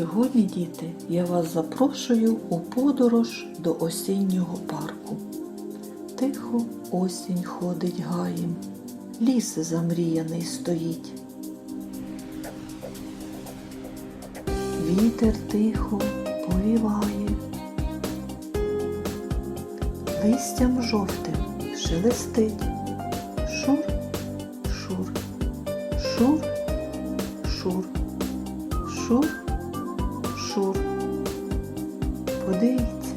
Сьогодні, діти, я вас запрошую у подорож до осіннього парку. Тихо осінь ходить гаєм, ліс замріяний стоїть. Вітер тихо повіває, листям жовтим шелестить. Шур, шур, шур, шур, шур, шур. Подивіться,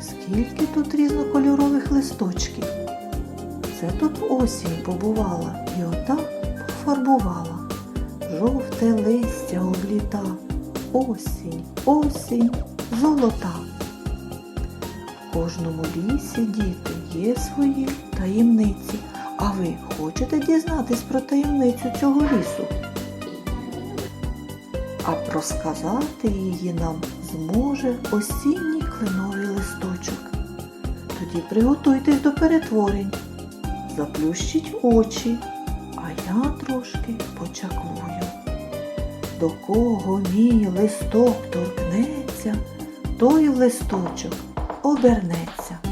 скільки тут різнокольорових листочків. Це тут осінь побувала і отак пофарбувала. Жовте листя обліта. Осінь, осінь, золота. В кожному лісі, діти, є свої таємниці. А ви хочете дізнатись про таємницю цього лісу? А розказати її нам зможе осінній кленовий листочок. Тоді приготуйтесь до перетворень, заплющіть очі, а я трошки почаклую. До кого мій листок торкнеться, той листочок обернеться.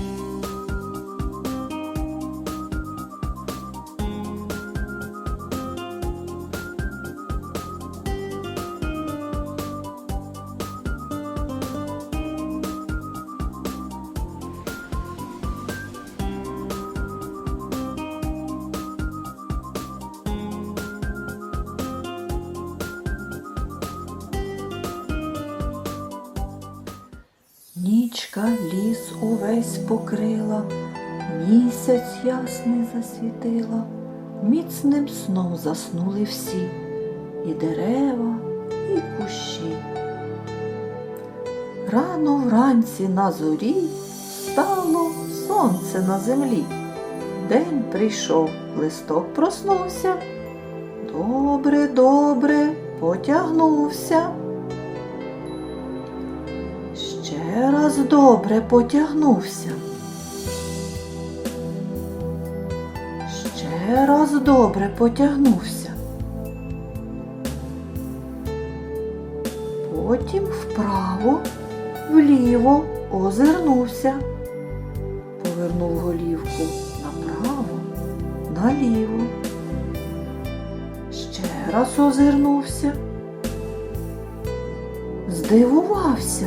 Нічка ліс увесь покрила, місяць ясний засвітила, міцним сном заснули всі, і дерева, і кущі. Рано вранці на зорі стало сонце на землі. День прийшов, листок проснувся. Добре, добре потягнувся. Ще раз добре потягнувся. Ще раз добре потягнувся. Потім вправо, вліво озирнувся. Повернув голівку направо, наліво. Ще раз озирнувся. Здивувався.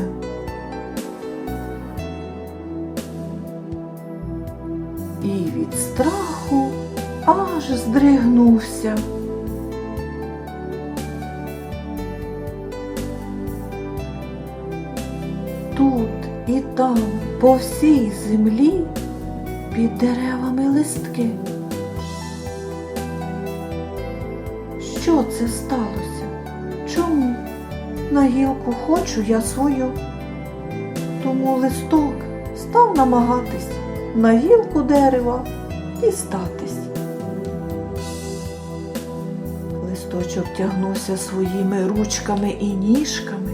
І від страху аж здригнувся. Тут і там, по всій землі, під деревами листки. Що це сталося? Чому? На гілку хочу я свою. Тому листок став намагатись на гілку дерева дістатись. Листочок тягнувся своїми ручками і ніжками,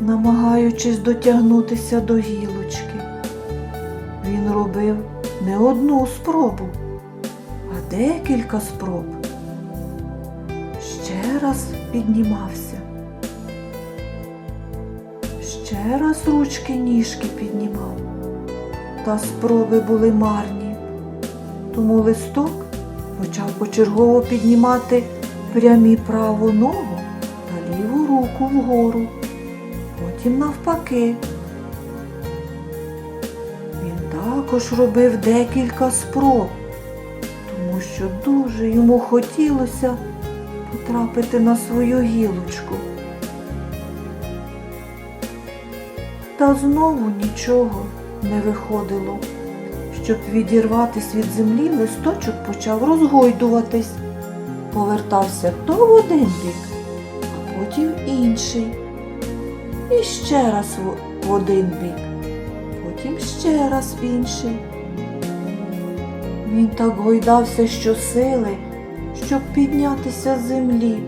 намагаючись дотягнутися до гілочки. Він робив не одну спробу, а декілька спроб. Ще раз піднімався. Ще раз ручки ніжки піднімав та спроби були марні. Тому листок почав почергово піднімати прямі праву ногу та ліву руку вгору, потім навпаки. Він також робив декілька спроб, тому що дуже йому хотілося потрапити на свою гілочку. Та знову нічого не виходило. Щоб відірватись від землі, листочок почав розгойдуватись. Повертався то в один бік, а потім інший. І ще раз в один бік, потім ще раз в інший. Він так гойдався щосили, щоб піднятися з землі.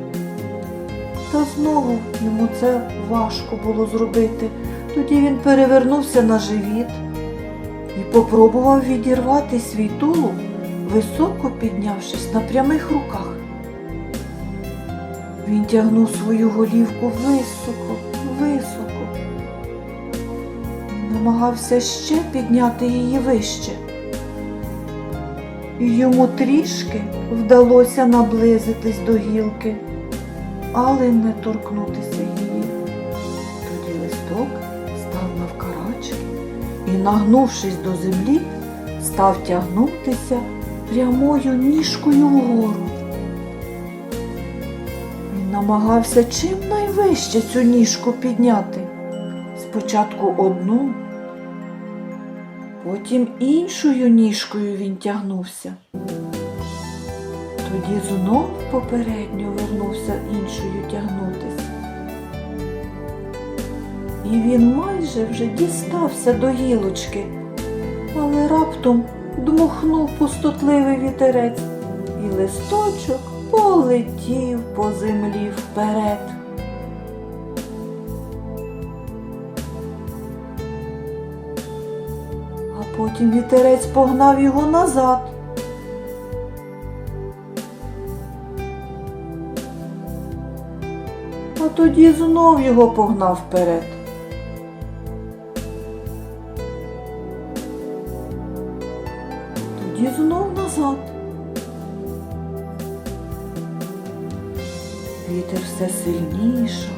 Та знову йому це важко було зробити. Тоді він перевернувся на живіт і попробував відірвати свій тулуб, високо піднявшись на прямих руках. Він тягнув свою голівку високо, високо. Намагався ще підняти її вище. І йому трішки вдалося наблизитись до гілки, але не торкнутися і, нагнувшись до землі, став тягнутися прямою ніжкою вгору. Він намагався чим найвище цю ніжку підняти. Спочатку одну, потім іншою ніжкою він тягнувся. Тоді знов попередньо вернувся іншою тягнутися. І він майже вже дістався до гілочки, але раптом дмухнув пустотливий вітерець, і листочок полетів по землі вперед. А потім вітерець погнав його назад. А тоді знов його погнав вперед. Тоді знов назад. Вітер все сильніше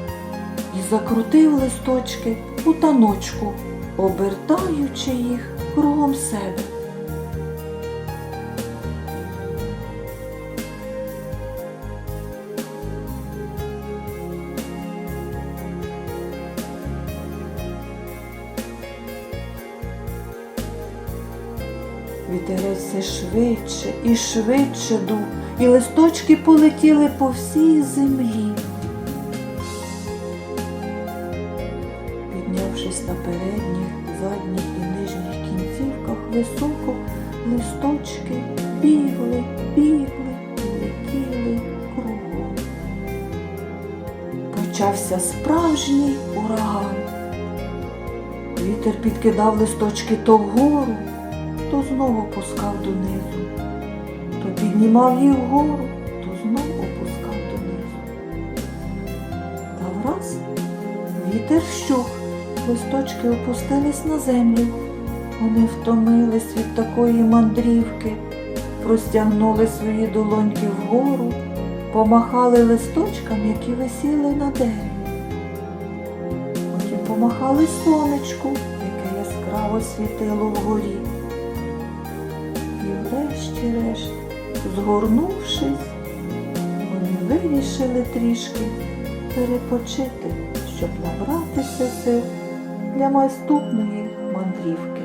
і закрутив листочки у таночку, обертаючи їх кругом себе. Все швидше і швидше дув, і листочки полетіли по всій землі. Піднявшись на передніх, задніх і нижніх кінцівках високо, листочки бігли, бігли летіли кругом. Почався справжній ураган. Вітер підкидав листочки то вгору, то знову опускав донизу, то піднімав їх вгору, то знову опускав донизу. Та враз вітер вщух, листочки опустились на землю. Вони втомились від такої мандрівки, простягнули свої долоньки вгору, помахали листочкам, які висіли на дереві. Потім помахали сонечку, яке яскраво світило вгорі. Врешті-решт, згорнувшись, вони вирішили трішки перепочити, щоб набратися сил для наступної мандрівки.